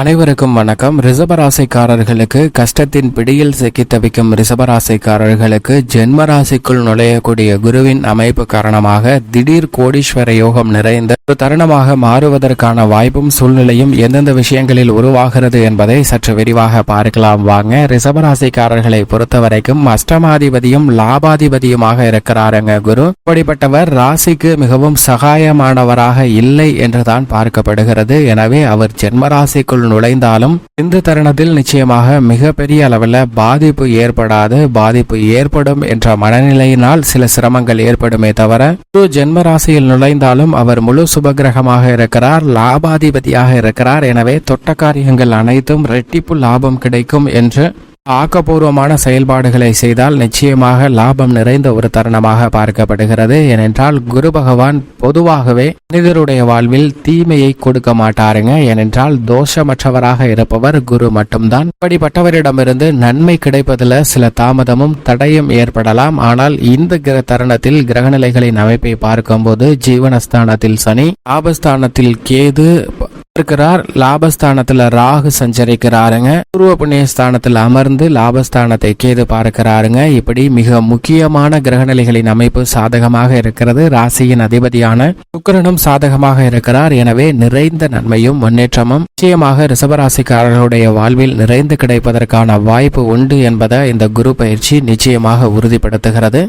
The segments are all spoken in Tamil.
அனைவருக்கும் வணக்கம். ரிசபராசிக்காரர்களுக்கு கஷ்டத்தின் பிடியில் சிக்கி தவிக்கும் ரிசபராசிக்காரர்களுக்கு ஜென்ம ராசிக்குள் நுழையக்கூடிய குருவின் அமைப்பு காரணமாக திடீர் கோடீஸ்வர யோகம் நிறைந்த ஒரு தருணமாக மாறுவதற்கான வாய்ப்பும் சூழ்நிலையும் எந்தெந்த விஷயங்களில் உருவாகிறது என்பதை சற்று விரிவாக பார்க்கலாம் வாங்க. ரிசபராசிக்காரர்களை பொறுத்தவரைக்கும் அஷ்டமாதிபதியும் லாபாதிபதியுமாக இருக்கிறாருங்க குரு. இப்படிப்பட்டவர் ராசிக்கு மிகவும் சகாயமானவராக இல்லை என்றுதான் பார்க்கப்படுகிறது. எனவே அவர் ஜென்மராசிக்குள் ராசிக்குள் நுழைந்தாலும் இந்த தருணத்தில் நிச்சயமாக மிகப்பெரிய அளவில் பாதிப்பு ஏற்படாது பாதிப்பு ஏற்படும் என்ற மனநிலையினால் சில சிரமங்கள் ஏற்படுமே தவிர குரு ஜென்ம ராசியில் நுழைந்தாலும் அவர் முழு சுபகிரகமாக இருக்கிறார் லாபாதிபதியாக இருக்கிறார். எனவே தொட்ட காரியங்கள் அனைத்தும் ரெட்டிப்பு லாபம் கிடைக்கும் என்று ஆக்கப்பூர்வமான செயல்பாடுகளை செய்தால் நிச்சயமாக லாபம் நிறைந்த ஒரு தருணமாக பார்க்கப்படுகிறது. ஏனென்றால் குரு பகவான் பொதுவாகவே மனிதருடைய வாழ்வில் தீமையை கொடுக்க மாட்டாருங்க. ஏனென்றால் தோஷமற்றவராக இருப்பவர் குரு மட்டும்தான். இப்படிப்பட்டவரிடமிருந்து நன்மை கிடைப்பதில் சில தாமதமும் தடையும் ஏற்படலாம். ஆனால் இந்த கிர தருணத்தில் கிரகநிலைகளின் அமைப்பை பார்க்கும்போது ஜீவனஸ்தானத்தில் சனி ஆபஸ்தானத்தில் கேது இருக்கிறார் லாபஸ்தானத்துல ராகு சஞ்சரிக்கிறாருங்க. பூர்வ புண்ணிய ஸ்தானத்தில் அமர்ந்து லாபஸ்தானத்தை கேது பார்க்கிறாருங்க. இப்படி மிக முக்கியமான கிரகநிலைகளின் அமைப்பு சாதகமாக இருக்கிறது. ராசியின் அதிபதியான சுக்கிரனும் சாதகமாக இருக்கிறார். எனவே நிறைந்த நன்மையும் முன்னேற்றமும் நிச்சயமாக ரிசபராசிக்காரர்களுடைய வாழ்வில் நிறைந்து கிடைப்பதற்கான வாய்ப்பு உண்டு என்பதை இந்த குரு பயிற்சி நிச்சயமாக உறுதிப்படுத்துகிறது.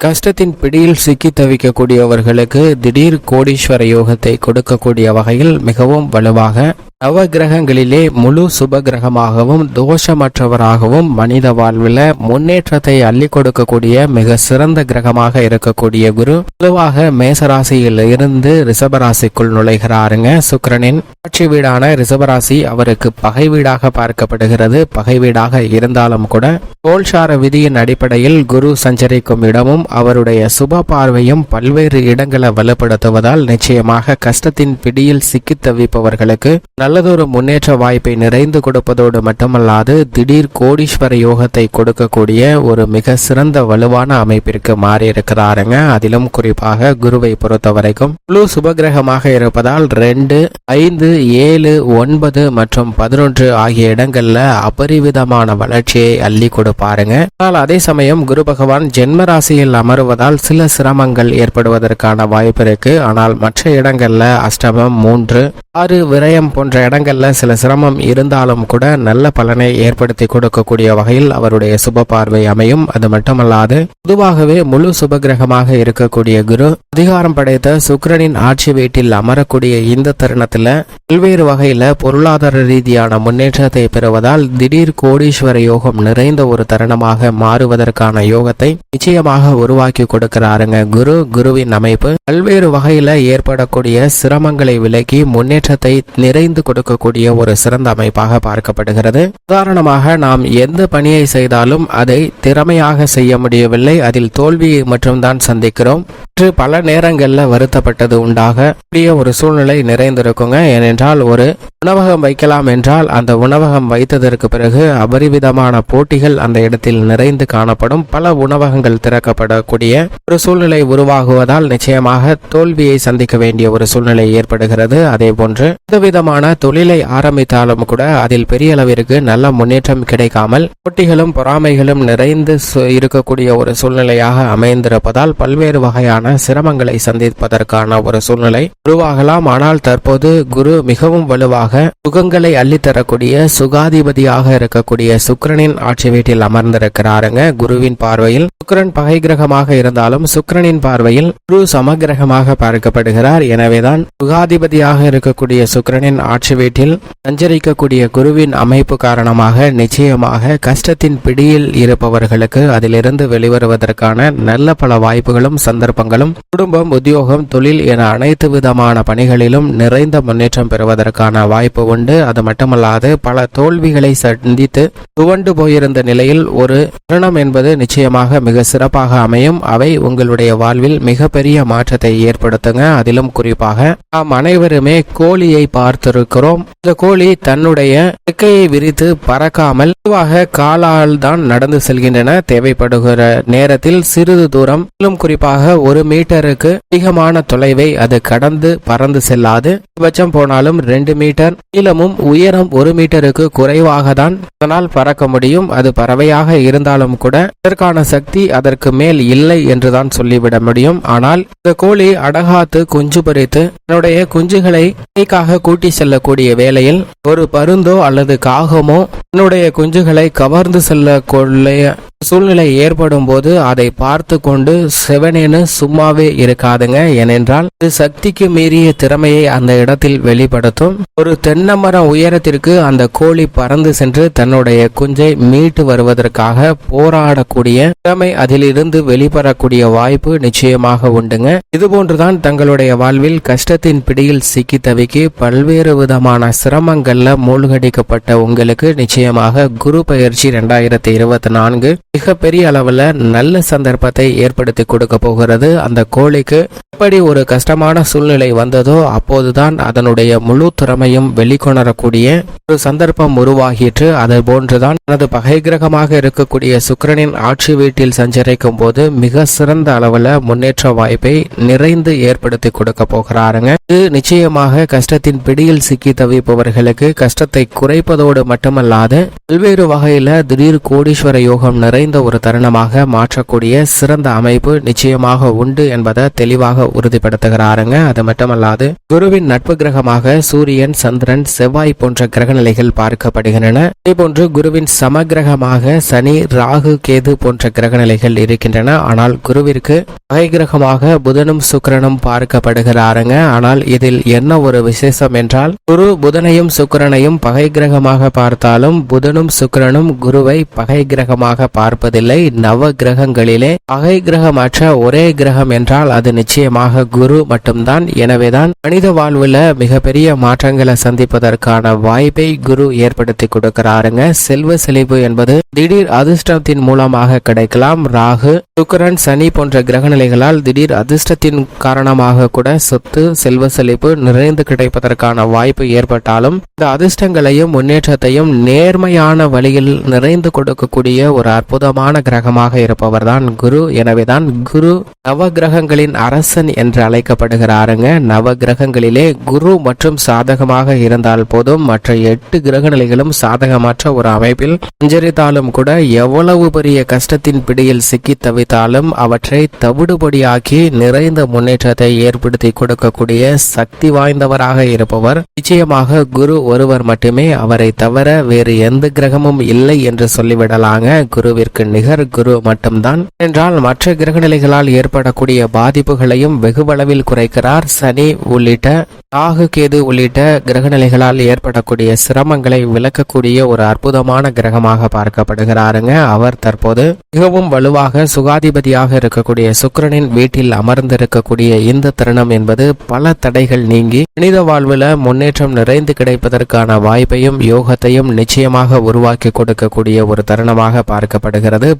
கஷ்டத்தின் பிடியில் சிக்கி தவிக்கக்கூடியவர்களுக்கு திடீர் கோடீஸ்வர யோகத்தை கொடுக்கக்கூடிய வகையில் மிகவும் வலுவாக நவ கிரகங்களிலே முழு சுப கிரகமாகவும் தோஷமற்றவராகவும் மனித வாழ்வில் முன்னேற்றத்தை அள்ளி கொடுக்கக்கூடிய மிக சிறந்த கிரகமாக இருக்கக்கூடிய குரு. பொதுவாக மேசராசியில் இருந்து ரிஷபராசிக்குள் நுழைகிறாருங்க. சுக்கிரனின் ஆட்சி வீடான ரிஷபராசி அவருக்கு பகை வீடாக பார்க்கப்படுகிறது. பகை வீடாக இருந்தாலும் கூட கோல்சார விதியின் அடிப்படையில் குரு சஞ்சரிக்கும் இடமும் அவருடைய சுப பார்வையும் பல்வேறு இடங்களை வலுப்படுத்துவதால் நிச்சயமாக கஷ்டத்தின் பிடியில் சிக்கித் தவிப்பவர்களுக்கு நல்லதொரு முன்னேற்ற வாய்ப்பை நிறைந்து கொடுப்பதோடு மட்டுமல்லாது திடீர் கோடீஸ்வர யோகத்தை கொடுக்கக்கூடிய ஒரு மிக சிறந்த வலுவான அமைப்பிற்கு மாறி இருக்கிறாருங்க அதிலும் குறிப்பாக குருவை பொறுத்த வரைக்கும் குழு சுபகிரகமாக இருப்பதால் ரெண்டு ஐந்து ஏழு ஒன்பது மற்றும் பதினொன்று ஆகிய இடங்கள்ல அபரிவிதமான வளர்ச்சியை அள்ளி கொடுப்பாருங்க. ஆனால் அதே சமயம் குரு பகவான் ஜென்ம ராசியில் அமருவதால் சில சிரமங்கள் ஏற்படுவதற்கான வாய்ப்பு இருக்கு. ஆனால் மற்ற இடங்கள்ல அஷ்டமம் மூன்று ஆறு விரயம் போன்ற இடங்களில் சில சிரமம் இருந்தாலும் கூட நல்ல பலனை ஏற்படுத்தி கொடுக்கக்கூடிய வகையில் அவருடைய சுப பார்வை அமையும். அது மட்டுமல்லாது பொதுவாகவே முழு சுபகிரகமாக இருக்கக்கூடிய குரு அதிகாரம் படைத்த சுக்கிரனின் ஆட்சி வீட்டில் அமரக்கூடிய இந்த தருணத்தில் பல்வேறு வகையில பொருளாதார ரீதியான முன்னேற்றத்தை பெறுவதால் திடீர் கோடீஸ்வர யோகம் நிறைந்த ஒரு தருணமாக மாறுவதற்கான யோகத்தை நிச்சயமாக உருவாக்கி கொடுக்கிறாருங்க குரு குருவின் அமைப்பு. பல்வேறு வகையில ஏற்படக்கூடிய சிரமங்களை விலக்கி முன்னேற்றத்தை நிறைந்து கொடுக்கக்கூடிய ஒரு சிறந்த அமைப்பாக பார்க்கப்படுகிறது. உதாரணமாக நாம் எந்த பணியை செய்தாலும் அதை திறமையாக செய்ய முடியவில்லை. அதில் தோல்வியை மட்டும்தான் சந்திக்கிறோம். சற்று பல நேரங்களில் வருத்தப்பட்டது உண்டாக கூடிய ஒரு சூழ்நிலை நிறைந்திருக்குங்க. ஏனென்றால் ஒரு உணவகம் வைக்கலாம் என்றால் அந்த உணவகம் வைத்ததற்கு பிறகு அபரிவிதமான போட்டிகள் அந்த இடத்தில் நிறைந்து காணப்படும். பல உணவகங்கள் திறக்கப்படக்கூடிய ஒரு சூழ்நிலை உருவாகுவதால் நிச்சயமாக தோல்வியை சந்திக்க வேண்டிய ஒரு சூழ்நிலை ஏற்படுகிறது. அதே போன்று எந்த விதமான தொழிலை ஆரம்பித்தாலும் கூட அதில் பெரிய அளவிற்கு நல்ல முன்னேற்றம் கிடைக்காமல் போட்டிகளும் பொறாமைகளும் நிறைந்து சு- இருக்கக்கூடிய ஒரு சூழ்நிலையாக அமைந்திருப்பதால் பல்வேறு வகையான சிரமங்களை சந்திப்பதற்கான ஒரு சூழ்நிலை உருவாகலாம். ஆனால் தற்போது குரு மிகவும் வலுவாக சுகங்களை அள்ளித்தரக்கூடிய சுகாதிபதியாக இருக்கக்கூடிய சுக்கிரனின் ஆட்சி வீட்டில் அமர்ந்திருக்கிறாருங்க. குருவின் பார்வையில் சுக்கிரன் பகை கிரகமாக இருந்தாலும் சுக்கரனின் பார்வையில் குரு சமகிரகமாக பார்க்கப்படுகிறார். எனவேதான் சுகாதிபதியாக இருக்கக்கூடிய சுக்கிரனின் ஆட்சி வீட்டில் சஞ்சரிக்கக்கூடிய குருவின் அமைப்பு காரணமாக நிச்சயமாக கஷ்டத்தின் பிடியில் இருப்பவர்களுக்கு அதிலிருந்து வெளிவருவதற்கான நல்ல பல வாய்ப்புகளும் சந்தர்ப்பங்களும் குடும்பம் உத்தியோகம் தொழில் என அனைத்து விதமான பணிகளிலும் நிறைந்த முன்னேற்றம் பெறுவதற்கான வாய்ப்பு உண்டு. அது மட்டுமல்லாது பல தோல்விகளை சந்தித்து துவண்டு போயிருந்த நிலையில் ஒரு தருணம் என்பது நிச்சயமாக மிக சிறப்பாக அமையும். அவை உங்களுடைய வாழ்வில் மிகப்பெரிய மாற்றத்தை ஏற்படுத்துங்க. அதிலும் குறிப்பாக நாம் அனைவருமே கோழியை பார்த்திருக்கிறோம். இந்த கோழி தன்னுடைய இறக்கையை விரித்து பறக்காமல் பொதுவாக காலால் தான் நடந்து செல்கின்றன. தேவைப்படுகிற நேரத்தில் சிறிது தூரம் குறிப்பாக ஒரு மீட்டருக்கு அதிகமான தொலைவை அது கடந்து பறந்து செல்லாது. பட்சம் போனாலும் ரெண்டு மீட்டர். நீளமும் உயரம் ஒரு மீட்டருக்கு குறைவாக தான் அதனால் பறக்க முடியும். அது பறவையாக இருந்தாலும் கூட இதற்கான சக்தி அதற்கு மேல் இல்லை என்றுதான் சொல்லிவிட முடியும். ஆனால் இந்த கோழி அடகாத்து குஞ்சு பறித்து தன்னுடைய குஞ்சுகளை கைக்காக கூட்டி செல்லக்கூடிய வேளையில் ஒரு பருந்தோ அல்லது காகமோ தன்னுடைய குஞ்சுகளை கவர்ந்து செல்லக்கூடிய சூழ்நிலை ஏற்படும் போது அதை பார்த்து கொண்டு செவனேன்னு சும்மாவே இருக்காதுங்க. ஏனென்றால் இது சக்திக்கு மீறிய திறமையை அந்த இடத்தில் வெளிப்படுத்தும். ஒரு தென்னமரம் உயரத்திற்கு அந்த கோழி பறந்து சென்று தன்னுடைய குஞ்சை மீட்டு வருவதற்காக போராடக்கூடிய திறமை அதிலிருந்து வெளிப்படக்கூடிய வாய்ப்பு நிச்சயமாக உண்டுங்க. இதுபோன்றுதான் தங்களுடைய வாழ்வில் கஷ்டத்தின் பிடியில் சிக்கி தவிக்கி பல்வேறு விதமான சிரமங்கள்ல மூழ்கடிக்கப்பட்ட உங்களுக்கு நிச்சயமாக குரு பயிற்சி இரண்டாயிரத்தி இருபத்தி நான்கு மிகப்பெரிய அளவுல நல்ல சந்தர்ப்பத்தை ஏற்படுத்தி கொடுக்க போகிறது. அந்த கோழிக்கு எப்படி ஒரு கஷ்டமான சூழ்நிலை வந்ததோ அப்போதுதான் அதனுடைய முழு திறமையும் வெளிக்கொணரக்கூடிய ஒரு சந்தர்ப்பம் உருவாகிற்று. அதை போன்றுதான் தனது பகை கிரகமாக இருக்கக்கூடிய சுக்கிரனின் ஆட்சி வீட்டில் சஞ்சரிக்கும் போது மிக சிறந்த அளவுல முன்னேற்ற வாய்ப்பை நிறைந்து ஏற்படுத்தி கொடுக்க போகிறாருங்க. இது நிச்சயமாக கஷ்டத்தின் பிடியில் சிக்கி தவிப்பவர்களுக்கு கஷ்டத்தை குறைப்பதோடு மட்டுமல்லாது பல்வேறு வகையில திடீர் கோடீஸ்வர யோகம் நிறைந்த ஒரு தருணமாக மாற்றக்கூடிய சிறந்த அமைப்பு நிச்சயமாக உண்டு என்பதை தெளிவாக உறுதிப்படுத்துகிறாருங்க. அது மட்டுமல்லாது குருவின் நட்பு கிரகமாக சூரியன் சந்திரன் செவ்வாய் போன்ற கிரக நிலைகள் பார்க்கப்படுகின்றன. இதேபோன்று குருவின் சமகிரகமாக சனி ராகு கேது போன்ற கிரக நிலைகள் இருக்கின்றன. ஆனால் குருவிற்கு பகை கிரகமாக புதனும் சுக்கிரனும் பார்க்கப்படுகிறாருங்க. ஆனால் இதில் என்ன ஒரு விசேஷம் என்றால் குரு புதனையும் சுக்கிரனையும் பகை கிரகமாக பார்த்தாலும் புதனும் சுக்கிரனும் குருவை பகை கிரகமாக பார்ப்பதில்லை. நவ கிரகங்களிலே அகை கிரகமற்ற ஒரே கிரகம் என்றால் அது நிச்சயமாக குரு மட்டும்தான். எனவேதான் மனித வாழ்வுல மிகப்பெரிய மாற்றங்களை சந்திப்பதற்கான வாய்ப்பை குரு ஏற்படுத்தி கொடுக்கிறாருங்க. செல்வ செழிப்பு என்பது திடீர் அதிர்ஷ்டத்தின் மூலமாக கிடைக்கலாம். ராகு சுக்கரன் சனி போன்ற கிரகநிலைகளால் திடீர் அதிர்ஷ்டத்தின் காரணமாக கூட சொத்து செல்வ செழிப்பு நிறைந்து கிடைப்பதற்கான வாய்ப்பு ஏற்பட்டாலும் இந்த அதிர்ஷ்டங்களையும் முன்னேற்றத்தையும் நேர்மையான வழியில் நிறைந்து கொடுக்கக்கூடிய ஒரு அற்புத அற்புதமான கிரகமாக இருப்பவர்தான் குரு. எனவேதான் குரு நவ கிரகங்களின் அரசன் என்று அழைக்கப்படுகிறாருங்க. நவ கிரகங்களிலே குரு மற்றும் சாதகமாக இருந்தால் போதும். மற்ற எட்டு கிரக நிலைகளும் சாதகமற்ற ஒரு அமைப்பில் சஞ்சரித்தாலும் கூட எவ்வளவு பெரிய கஷ்டத்தின் பிடியில் சிக்கி தவித்தாலும் அவற்றை தவிடுபடியாக்கி நிறைந்த முன்னேற்றத்தை ஏற்படுத்தி கொடுக்கக்கூடிய சக்தி வாய்ந்தவராக இருப்பவர். நிச்சயமாக குரு ஒருவர் மட்டுமே அவரை தவிர வேறு எந்த கிரகமும் இல்லை என்று சொல்லிவிடலாங்க. குருவிற்கு நிகர் குரு மட்டும்தான். என்றால் மற்ற கிரகநிலைகளால் ஏற்படக்கூடிய பாதிப்புகளையும் வெகுவளவில் குறைக்கிறார் சனி உள்ளிட்ட ராகு கேது உள்ளிட்ட கிரகநிலைகளால் ஏற்படக்கூடிய சிரமங்களை விளக்கக்கூடிய ஒரு அற்புதமான கிரகமாக பார்க்கப்படுகிறாருங்க. அவர் தற்போது மிகவும் வலுவாக சுகாதிபதியாக இருக்கக்கூடிய சுக்கிரனின் வீட்டில் அமர்ந்திருக்கக்கூடிய இந்த தருணம் என்பது பல தடைகள் நீங்கி மனித வாழ்வில் முன்னேற்றம் நிறைந்து கிடைப்பதற்கான வாய்ப்பையும் யோகத்தையும் நிச்சயமாக உருவாக்கி கொடுக்கக்கூடிய ஒரு தருணமாக பார்க்கப்படுகிறது.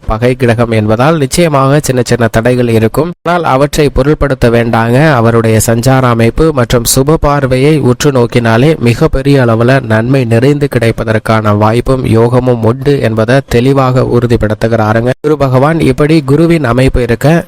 பகை கிரகம் என்பதால் நிச்சயமாக சின்ன சின்ன தடைகள் இருக்கும். ஆனால் அவற்றை பொருள்படுத்த வேண்டாங்க. அவருடைய சஞ்சார அமைப்பு மற்றும் சுப பார்வையை உற்று நோக்கினாலே மிக பெரிய அளவுல நன்மை நிறைந்து கிடைப்பதற்கான வாய்ப்பும் யோகமும் உண்டு என்பதை தெளிவாக உறுதிப்படுத்துகிறாருங்க. குரு பகவான் இப்படி குருவின் அமைப்பு இருக்க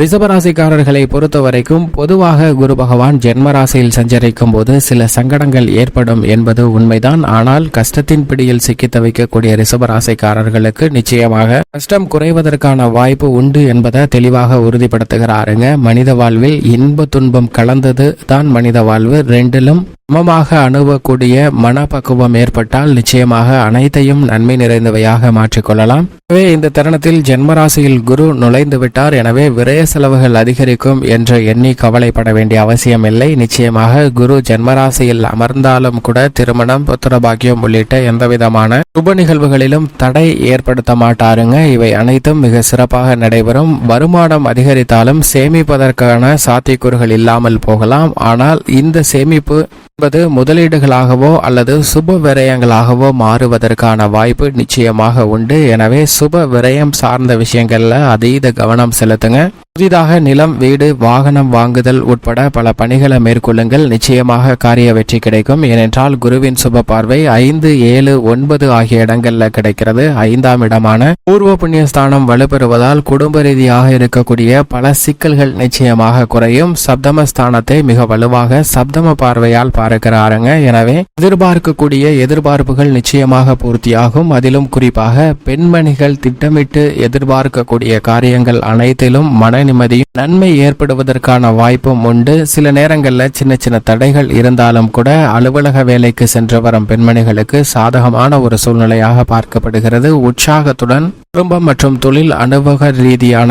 ரிசபராசிக்காரர்களை பொறுத்த வரைக்கும் பொதுவாக குரு பகவான் ஜென்மராசியில் சஞ்சரிக்கும் போது சில சங்கடங்கள் ஏற்படும் என்பது உண்மைதான். ஆனால் கஷ்டத்தின் பிடியில் சிக்கி தவிக்கக்கூடிய ரிசபராசிக்காரர்களுக்கு நிச்சயமாக கஷ்டம் குறைவதற்கான வாய்ப்பு உண்டு என்பதை தெளிவாக உறுதிப்படுத்துகிறாருங்க. மனித வாழ்வில் இன்ப துன்பம் கலந்தது தான் மனித வாழ்வு. ரெண்டிலும் சமமாக அணுகக்கூடிய மனப்பக்குவம் ஏற்பட்டால் நிச்சயமாக அனைத்தையும் நன்மை நிறைந்தவையாக மாற்றிக்கொள்ளலாம். எனவே இந்த தருணத்தில் ஜென்மராசியில் குரு நுழைந்து விட்டார். எனவே விரய செலவுகள் அதிகரிக்கும் என்று எண்ணி கவலைப்பட வேண்டிய அவசியம் இல்லை. நிச்சயமாக குரு ஜென்மராசியில் அமர்ந்தாலும் கூட திருமணம் புத்திரபாக்கியம் உள்ளிட்ட எந்தவிதமான சுப நிகழ்வுகளிலும் தடை ஏற்படுத்த மாட்டாருங்க. இவை அனைத்தும் மிக சிறப்பாக நடைபெறும். வருமானம் அதிகரித்தாலும் சேமிப்பதற்கான சாத்தியக்கூறுகள் இல்லாமல் போகலாம். ஆனால் இந்த சேமிப்பு என்பது முதலீடுகளாகவோ அல்லது சுப விரயங்களாகவோ மாறுவதற்கான வாய்ப்பு நிச்சயமாக உண்டு. எனவே சுப விரயம் சார்ந்த விஷயங்களில் அதீத கவனம் செலுத்துங்க. புதிதாக நிலம் வீடு வாகனம் வாங்குதல் உட்பட பல பணிகளை மேற்கொள்ளுங்கள். நிச்சயமாக காரிய வெற்றி கிடைக்கும். ஏனென்றால் குருவின் சுப பார்வை ஐந்து ஏழு ஒன்பது ஆகிய இடங்கள்ல கிடைக்கிறது. ஐந்தாம் இடமான பூர்வ புண்ணியஸ்தானம் வலுப்பெறுவதால் குடும்ப ரீதியாக இருக்கக்கூடிய பல சிக்கல்கள் நிச்சயமாக குறையும். சப்தமஸ்தானத்தை மிக வலுவாக சப்தம பார்வையால் பார்க்கிறாருங்க. எனவே எதிர்பார்க்கக்கூடிய எதிர்பார்ப்புகள் நிச்சயமாக பூர்த்தியாகும். அதிலும் குறிப்பாக பெண்மணிகள் திட்டமிட்டு எதிர்பார்க்கக்கூடிய காரியங்கள் அனைத்திலும் மன நிம்மதியும் நன்மை ஏற்படுவதற்கான வாய்ப்பும் உண்டு. சில நேரங்களில் சின்ன சின்ன தடைகள் இருந்தாலும் கூட அலுவலக வேலைக்கு சென்று வரும் பெண்மணிகளுக்கு சாதகமான ஒரு சூழ்நிலையாக பார்க்கப்படுகிறது. உற்சாகத்துடன் குடும்பம் மற்றும் தொழில் அனுபவ ரீதியான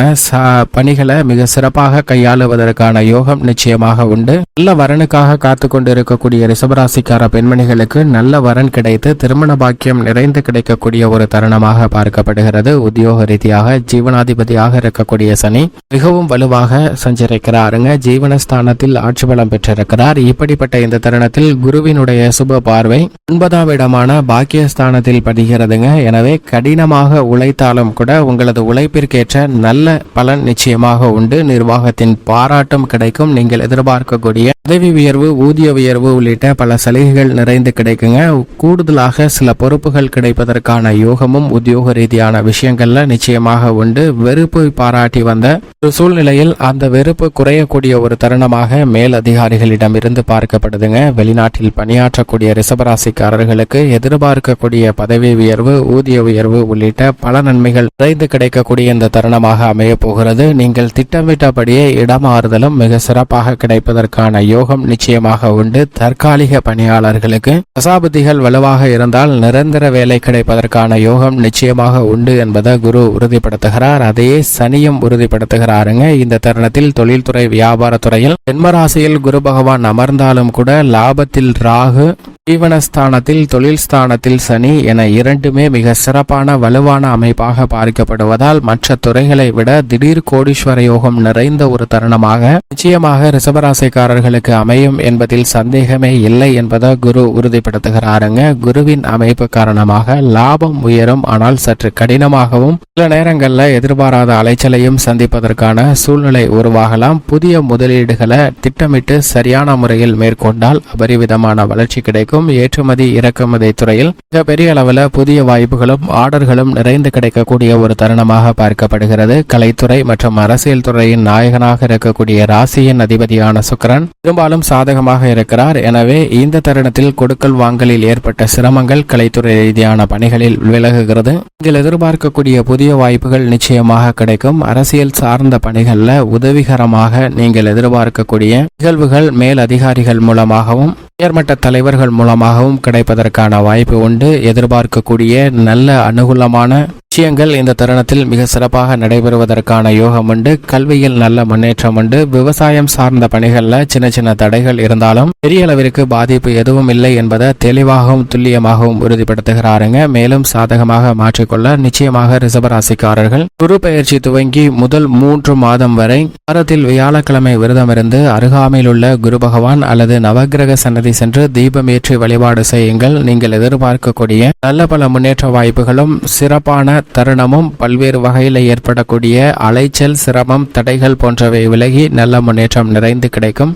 பணிகளை மிக சிறப்பாக கையாளுவதற்கான யோகம் நிச்சயமாக உண்டு. நல்ல வரனுக்காக காத்து கொண்டிருக்கக்கூடிய ரிசபராசிக்கார பெண்மணிகளுக்கு நல்ல வரன் கிடைத்து திருமண பாக்கியம் நிறைந்து கிடைக்கக்கூடிய ஒரு தருணமாக பார்க்கப்படுகிறது. உத்தியோக ரீதியாக ஜீவனாதிபதியாக இருக்கக்கூடிய சனி மிகவும் வலுவாக சஞ்சரிக்கிறாருங்க. ஜீவனஸ்தானத்தில் ஆட்சி பலம் பெற்றிருக்கிறார். இப்படிப்பட்ட இந்த தருணத்தில் குருவினுடைய சுப பார்வை ஒன்பதாம் இடமான பாக்கியஸ்தானத்தில் படுகிறதுங்க எனவே கடினமாக உழைத்தாலும் கூட உங்களது உழைப்பிற்கேற்ற நல்ல பலன் நிச்சயமாக உண்டு. நிர்வாகத்தின் பாராட்டும் கிடைக்கும். நீங்கள் எதிர்பார்க்கக்கூடிய உதவி உயர்வு ஊதிய உயர்வு உள்ளிட்ட பல சலுகைகள் நிறைந்து கிடைக்குங்க. கூடுதலாக சில பொறுப்புகள் கிடைப்பதற்கான யோகமும் உத்தியோக ரீதியான விஷயங்கள்ல நிச்சயமாக உண்டு. வெறுப்பு பாராட்டி வந்த ஒரு சூழ்நிலையில் அந்த வெறுப்பு குறையக்கூடிய ஒரு தருணமாக மேல் அதிகாரிகளிடம் இருந்து பார்க்கப்படுதுங்க. வெளிநாட்டில் பணியாற்றக்கூடிய ரிசபராசிக்காரர்களுக்கு எதிர்பார்க்கக்கூடிய பதவி உயர்வு ஊதிய உயர்வு உள்ளிட்ட பல நன்மைகள் நிறைந்து கிடைக்கக்கூடிய இந்த தருணமாக அமைய போகிறது. நீங்கள் திட்டமிட்டபடியே இடமாறுதலும் மிக சிறப்பாக கிடைப்பதற்கான யோகம் நிச்சயமாக உண்டு. தற்காலிக பணியாளர்களுக்கு தசாபதிகள் வலுவாக இருந்தால் நிரந்தர வேலை கிடைப்பதற்கான யோகம் நிச்சயமாக உண்டு என்பதை குரு உறுதிப்படுத்துகிறார். அதையே சனியும் உறுதிப்படுத்துகிறாருங்க. இந்த தருணத்தில் தொழில்துறை வியாபாரத்துறையில் ஜென்மராசியில் குரு பகவான் அமர்ந்தாலும் கூட லாபத்தில் ராகு ஜீவனஸ்தானத்தில் தொழில் ஸ்தானத்தில் சனி என இரண்டுமே மிக சிறப்பான வலுவான அமைப்பாக பார்க்கப்படுவதால் மற்ற துறைகளை விட திடீர் கோடீஸ்வர யோகம் நிறைந்த ஒரு தருணமாக நிச்சயமாக ரிசபராசிக்காரர்களுக்கு அமையும் என்பதில் சந்தேகமே இல்லை என்பதை குரு உறுதிப்படுத்துகிறாருங்க. குருவின் அமைப்பு காரணமாக லாபம் உயரும் ஆனால் சற்று கடினமாகவும் சில நேரங்களில் எதிர்பாராத அலைச்சலையும் சந்திப்பதற்கான சூழ்நிலை உருவாகலாம். புதிய முதலீடுகளை திட்டமிட்டு சரியான முறையில் மேற்கொண்டால் அபரிவிதமான வளர்ச்சி கிடைக்கும். ஏற்றுமதி இறக்குமதி துறையில் மிகப்பெரிய அளவில் புதிய வாய்ப்புகளும் ஆர்டர்களும் நிறைந்து கிடைக்கக்கூடிய ஒரு தருணமாக பார்க்கப்படுகிறது. கலைத்துறை மற்றும் அரசியல் துறையின் நாயகனாக இருக்கக்கூடிய ராசியின் அதிபதியான சுக்கரன் பெரும்பாலும் சாதகமாக இருக்கிறார். எனவே இந்த தருணத்தில் கொடுக்கல் வாங்கலில் ஏற்பட்ட சிரமங்கள் கலைத்துறை ரீதியான பணிகளில் விலகுகிறது. இதில் எதிர்பார்க்கக்கூடிய புதிய வாய்ப்புகள் நிச்சயமாக கிடைக்கும். அரசியல் சார்ந்த பணிகளில் உதவிகரமாக நீங்கள் எதிர்பார்க்கக்கூடிய நிகழ்வுகள் மேல் அதிகாரிகள் மூலமாகவும் உயர்மட்ட தலைவர்கள் மூலமாகவும் கிடைப்பதற்கான வாய்ப்பு உண்டு. எதிர்பார்க்கக்கூடிய நல்ல அனுகூலமான விஷயங்கள் இந்த தருணத்தில் மிக சிறப்பாக நடைபெறுவதற்கான யோகம் உண்டு. கல்வியில் நல்ல முன்னேற்றம் உண்டு. விவசாயம் சார்ந்த பணிகளில் சின்ன சின்ன தடைகள் இருந்தாலும் பெரிய அளவிற்கு பாதிப்பு எதுவும் இல்லை என்பதை தெளிவாகவும் துல்லியமாகவும் உறுதிப்படுத்துகிறாருங்க. மேலும் சாதகமாக மாற்றிக்கொள்ள நிச்சயமாக ரிசபராசிக்காரர்கள் குரு பயிற்சி துவங்கி முதல் மூன்று மாதம் வரை வாரத்தில் வியாழக்கிழமை விரதமிருந்து அருகாமையில் உள்ள குரு பகவான் அல்லது நவகிரக சன்னதி சென்று தீபம் ஏற்றி வழிபாடு செய்யுங்கள். நீங்கள் எதிர்பார்க்கக்கூடிய நல்ல பல முன்னேற்ற வாய்ப்புகளும் சிறப்பான தருணமும் பல்வேறு வகையில் ஏற்படக்கூடிய அலைச்சல் சிரமம் தடைகள் போன்றவை விலகி நல்ல முன்னேற்றம் நிறைந்து கிடைக்கும்.